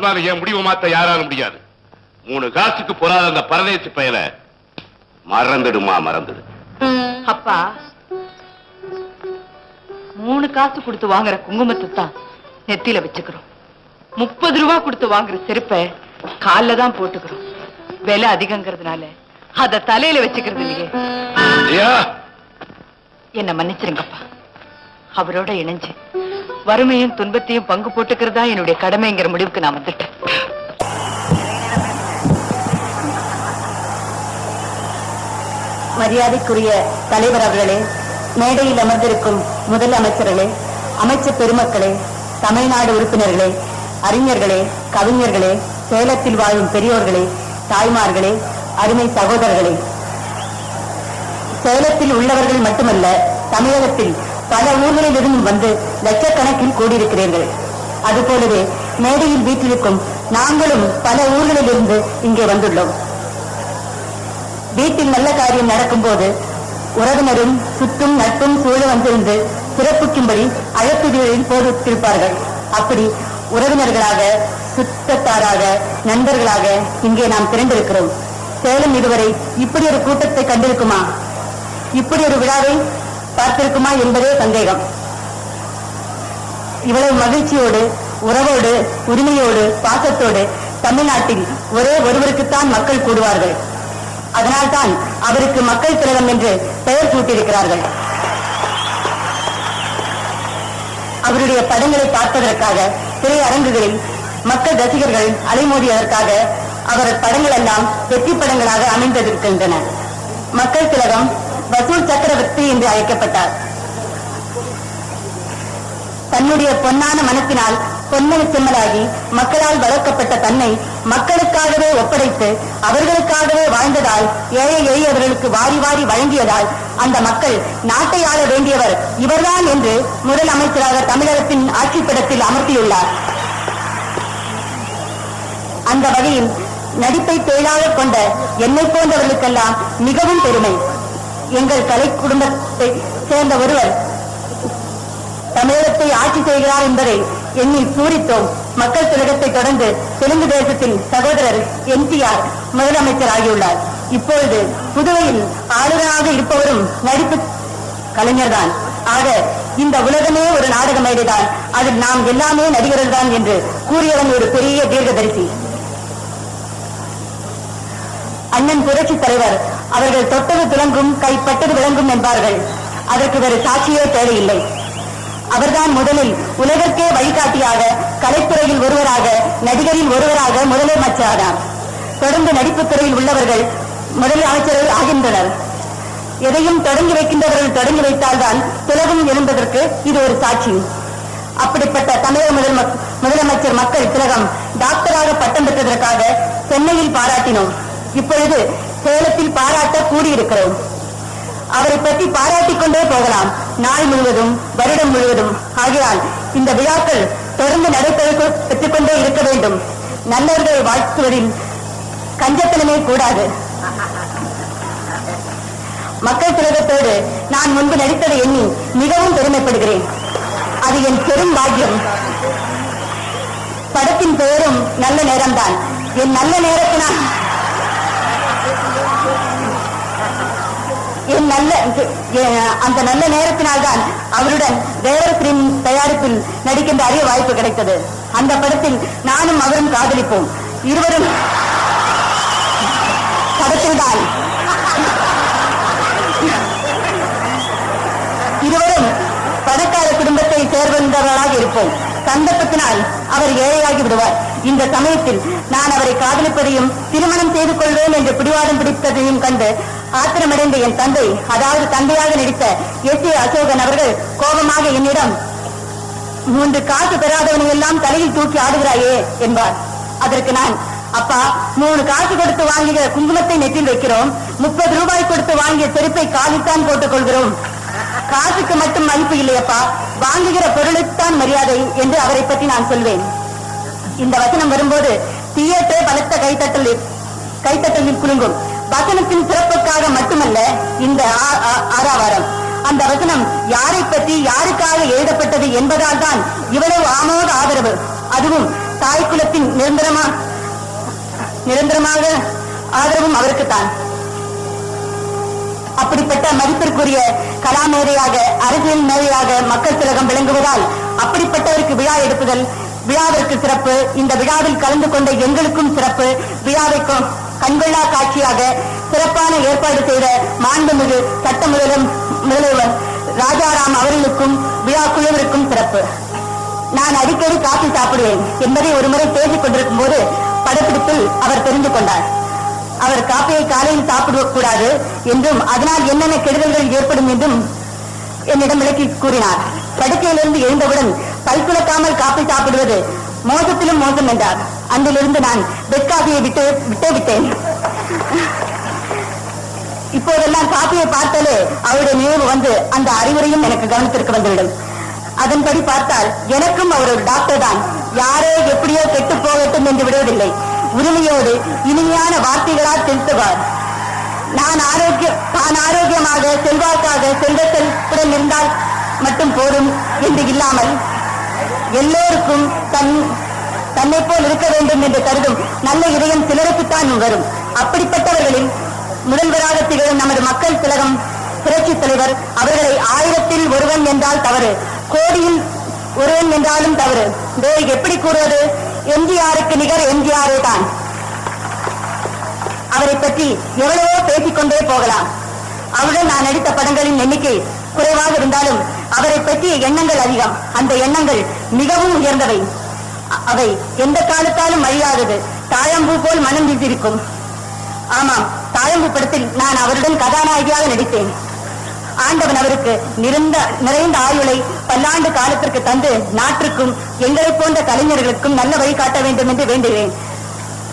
சொன்னாலும் என் முடிவை மாத்த யாராலும் முடியாது? மூணு காசுக்கு போறாத அந்த பரதேசி பயல மறந்துடுமா மறந்துடு. அப்பா மூணு காசு கொடுத்து வாங்குற குங்குமத்தை தான் நெத்தியில வச்சுக்கிறோம். முப்பது ரூபா கொடுத்து வாங்குற செருப்பை கால்ல தான் போட்டுக்கிறோம். விலை அதிகங்கிறதுனால அத தலையில வச்சுக்கிறது இல்லையே. என்ன மன்னிச்சிருங்கப்பா. அவரோட இணைஞ்சு. வறுமையும் துன்பத்தையும் பங்கு போட்டுக்கிறதா என்னுடைய கடமைங்கிற முடிவுக்கு நான் வந்துட்டேன். மரியாதைக்குரிய தலைவர் அவர்களே மேடையில் அமர்ந்திருக்கும் முதல் அமைச்சர்களே அமைச்சர் பெருமக்களே தமிழ்நாடு உறுப்பினர்களே அறிஞர்களே கவிஞர்களே சேலத்தில் வாழும் பெரியோர்களே தாய்மார்களே அருமை சகோதரர்களே. சேலத்தில் உள்ளவர்கள் மட்டுமல்ல தமிழகத்தில் பல ஊர்களிலிருந்து வந்து லட்சக்கணக்கில் கூடியிருக்கிறீர்கள். அதுபோலவே மேடையில் வீட்டிற்கும் நாங்களும் பல ஊர்களிலிருந்து இங்கே வந்துள்ளோம். வீட்டில் நல்ல காரியம் நடக்கும்போது உறவினரும் சுற்றும் நட்பும் சூழ வந்திருந்து சிறப்புக்கும்படி அழைப்புகளில் போதித்திருப்பார்கள் அப்படி உறவினர்களாக சுத்தத்தாராக நண்பர்களாக இங்கே நாம் திரண்டிருக்கிறோம். சேலம் இதுவரை இப்படி ஒரு கூட்டத்தை கண்டிருக்குமா? இப்படி ஒரு விழாவை பார்த்திருக்குமா என்பதே சந்தேகம். இவ்வளவு மகிழ்ச்சியோடு உறவோடு உரிமையோடு பாசத்தோடு தமிழ்நாட்டில் ஒரே ஒருவருக்குத்தான் மக்கள் கூடுவார்கள். அதனால்தான் அவருக்கு மக்கள் திலகம் என்று பெயர் சூட்டியிருக்கிறார்கள். அவருடைய படங்களை பார்ப்பதற்காக திரையரங்குகளில் மக்கள் ரசிகர்கள் அலைமோதியதற்காக அவர் படங்கள் எல்லாம் வெற்றி படங்களாக அமைந்திருக்கின்றன. மக்கள் திலகம் வசூல் சக்கரவர்த்தி என்று அழைக்கப்பட்டார். தன்னுடைய பொன்னான மனத்தினால் பொன்னணி செம்மலாகி மக்களால் வளர்க்கப்பட்ட தன்னை மக்களுக்காகவே ஒப்படைத்து அவர்களுக்காகவே வாழ்ந்ததால் ஏழை எளியவர்களுக்கு வாரி வாரி வழங்கியதால் அந்த மக்கள் நாட்டை ஆள வேண்டியவர் இவர்தான் என்று முதல் அமைச்சராக தமிழகத்தின் ஆட்சிப்படத்தில் அமர்த்தியுள்ளார். அந்த வகையில் நடிப்பை தொழிலாக கொண்ட என்னை போன்றவர்களுக்கெல்லாம் மிகவும் பெருமை. எங்கள் கலை குடும்பத்தை சேர்ந்த ஒருவர் தமிழகத்தை ஆட்சி செய்கிறார் என்பதை எண்ணி பூரித்தோம். மக்கள் திலகத்தை தொடர்ந்து தெலுங்கு தேசத்தில் சகோதரர் என்டிஆர் முதலமைச்சர் ஆகியுள்ளார். இப்பொழுது புதுவையில் ஆளுநராக இருப்பவரும் நடிப்பு கலைஞர்தான். ஆக இந்த உலகமே ஒரு நாடக மேடைதான். அதில் நாம் எல்லாமே நடிகர்கள் தான் என்று கூறியவன் ஒரு பெரிய தீர்க்கதரிசி. அண்ணன் புரட்சி தலைவர். அவர்கள் தொட்டது துலங்கும் கைப்பட்டது விளங்கும் என்பார்கள். அதற்கு வேறு சாட்சியே தேவையில்லை. அவர்தான் முதலில் உலகக்கே வழிகாட்டியாக கலைத்துறையில் ஒருவராக நடிகரில் ஒருவராக முதலமைச்சரானார் தொடர்ந்து நடிப்புத் துறையில் உள்ளவர்கள் முதலமைச்சர்கள் ஆகின்றனர். எதையும் தொடங்கி வைக்கின்றவர்கள் தொடங்கி வைத்தால்தான் துலகம் எழும்பதற்கு இது ஒரு சாட்சி. அப்படிப்பட்ட தமிழக முதல் மக்- முதலமைச்சர் மக்கள் திலகம் டாக்டராக பட்டம் பெற்றதற்காக சென்னையில் பாராட்டினோம். இப்பொழுது சேலத்தில் பாராட்ட கூடியிருக்கிறோம். அவரை பற்றி பாராட்டிக் கொண்டே போகலாம். நாள் முழுவதும் வருடம் முழுவதும். ஆகையால் இந்த விழாக்கள் தொடர்ந்து நடைபெற்று பெற்றுக் கொண்டே இருக்க வேண்டும். நல்லவர்களை வாழ்த்துவதில் கஞ்சத்தனமே கூடாது. மக்கள் திலகத்தோடு நான் முன்பு நடித்ததை எண்ணி மிகவும் பெருமைப்படுகிறேன். அது என் பெரும் பாக்கியம். படத்தின் பெயரும் நல்ல நேரம்தான். என் நல்ல நேரத்தினால் நல்ல அந்த நல்ல நேரத்தினால்தான் அவருடன் தேவரத்தின் தயாரிப்பில் நடிக்கின்ற அரிய வாய்ப்பு கிடைத்தது. அந்த படத்தில் நானும் அவரும் காதலிப்போம். இருவரும் படத்தில்தான். இருவரும் பணக்கார குடும்பத்தை சேர்ந்தவர்களாக இருப்போம். சந்தர்ப்பத்தினால் அவர் ஏழையாகி விடுவார். இந்த சமயத்தில் நான் அவரை காதலிப்பதையும் திருமணம் செய்து கொள்வேன் என்று பிடிவாதம் பிடித்ததையும் கண்டு ஆத்திரமடைந்த என் தந்தை அதாவது தந்தையாக நடித்த எஸ் ஏ அசோகன் அவர்கள் கோபமாக என்னிடம் மூன்று காசு பெறாதவனை எல்லாம் தலையில் தூக்கி ஆடுகிறாயே என்பார். அதற்கு நான் அப்பா மூணு காசு கொடுத்து வாங்கிய குங்குமத்தை நெற்றில் வைக்கிறோம். முப்பது ரூபாய் கொடுத்து வாங்கிய செருப்பை காலித்தான் போட்டுக் கொள்கிறோம் காசுக்கு மட்டும் மதிப்பு இல்லையப்பா வாங்குகிற பொருளுக்குத்தான் மரியாதை என்று அவரை பற்றி நான் சொல்வேன். இந்த வசனம் வரும்போது தியேட்டர் பலத்த கைத்தட்டல் கைத்தட்டலில் குலுங்கும். வசனத்தின் சிறப்புக்காக மட்டுமல்ல இந்த ஆ- ஆறாவாரம் அந்த வசனம் யாரை பற்றி யாருக்காக எழுதப்பட்டது என்பதால் தான் இவ்வளவு ஆமோத ஆதரவு. அதுவும் தாய் குலத்தின் நிரந்தரமா நிரந்தரமாக ஆதரவும் அவருக்குத்தான். அப்படிப்பட்ட மதிப்பிற்குரிய கலாமேதையாக அரசியல் மேதையாக மக்கள் திலகம் விளங்குவதால் அப்படிப்பட்டவருக்கு விழா எடுப்புதல் விழாவிற்கு சிறப்பு இந்த விழாவில் கலந்து கொண்ட எங்களுக்கும் சிறப்பு விழாவை கண்கொள்ளா காட்சியாக சிறப்பான ஏற்பாடு செய்த மாண்புமிகு சட்ட முதலம் முதல்வர் ராஜாராம் அவர்களுக்கும் விழா குழுவிற்கும் சிறப்பு. நான் அடிக்கடி காஃபி சாப்பிடுவேன் என்பதை ஒருமுறை பேசிக் கொண்டிருக்கும் போது படப்பிடிப்பில் அவர் தெரிந்து கொண்டார். அவர் காப்பியை காலையில் சாப்பிடக்கூடாது என்றும் அதனால் என்னென்ன கெடுதல்கள் ஏற்படும் என்றும் என்னிடம் விளக்கி கூறினார். படுக்கையிலிருந்து எழுந்தவுடன் பல் காப்பி சாப்பிடுவது மோசத்திலும் மோசம் என்றார். அன்றிலிருந்து நான் பெட் விட்டு விட்டே விட்டேன். இப்போதெல்லாம் காப்பியை பார்த்தாலே அவருடைய நினைவு வந்து அந்த அறிவுரையும் எனக்கு கவனத்திற்கு வந்துவிடும். அதன்படி பார்த்தால் எனக்கும் அவர் ஒரு டாக்டர் தான். யாரோ எப்படியோ கெட்டு போகட்டும் என்று விடுவதில்லை. உரிமையோடு இனிமையான வார்த்தைகளால் திருத்துவார். நான் ஆரோக்கியம் தான் ஆரோக்கியமாக செல்வாக்காக செல்வ செல்புடன் இருந்தால் மட்டும் போதும் என்று இல்லாமல் எல்லோருக்கும் தன் தன்னை போல் இருக்க வேண்டும் என்று கருதும் நல்ல இதயம் சிலருக்குத்தான் வரும். அப்படிப்பட்டவர்களில் முதல்வராக திகழும் நமது மக்கள் திலகம் புரட்சி தலைவர் அவர்களை ஆயிரத்தில் ஒருவன் என்றால் தவறு. கோடியில் ஒருவன் என்றாலும் தவறு. வேறு எப்படி கூறுவது? எம்ஜிஆருக்கு நிகர் எம்ஜிஆரே தான். அவரை பற்றி எவ்வளவோ பேசிக்கொண்டே போகலாம். அவருடன் நான் நடித்த படங்களின் எண்ணிக்கை குறைவாக இருந்தாலும் அவரை பற்றிய எண்ணங்கள் அதிகம். அந்த எண்ணங்கள் மிகவும் உயர்ந்தவை. அவை எந்த காலத்தாலும் அழியாதது தாயம்பூ போல் மனம் வீசிருக்கும் ஆமாம் தாழம்பூ படத்தில் நான் அவருடன் கதாநாயகியாக நடித்தேன். ஆண்டவன் அவருக்கு நிறந்த நிறைந்த ஆயுளை பல்லாண்டு காலத்திற்கு தந்து நாட்டிற்கும் எங்களைப் போன்ற கலைஞர்களுக்கும் நல்ல வழி காட்ட வேண்டும் என்று வேண்டுகிறேன்.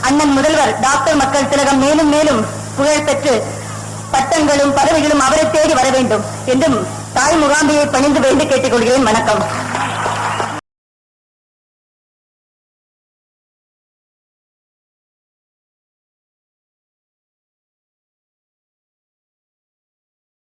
அண்ணன் முதல்வர் டாக்டர் மக்கள் திலகம் மேலும் மேலும் புகழ் பெற்று பட்டங்களும் பதவிகளும் அவரை தேடி வர வேண்டும் என்றும் தாய் முகாம்பியை பணிந்து வேண்டி கேட்டுக்கொள்கிறேன். வணக்கம்.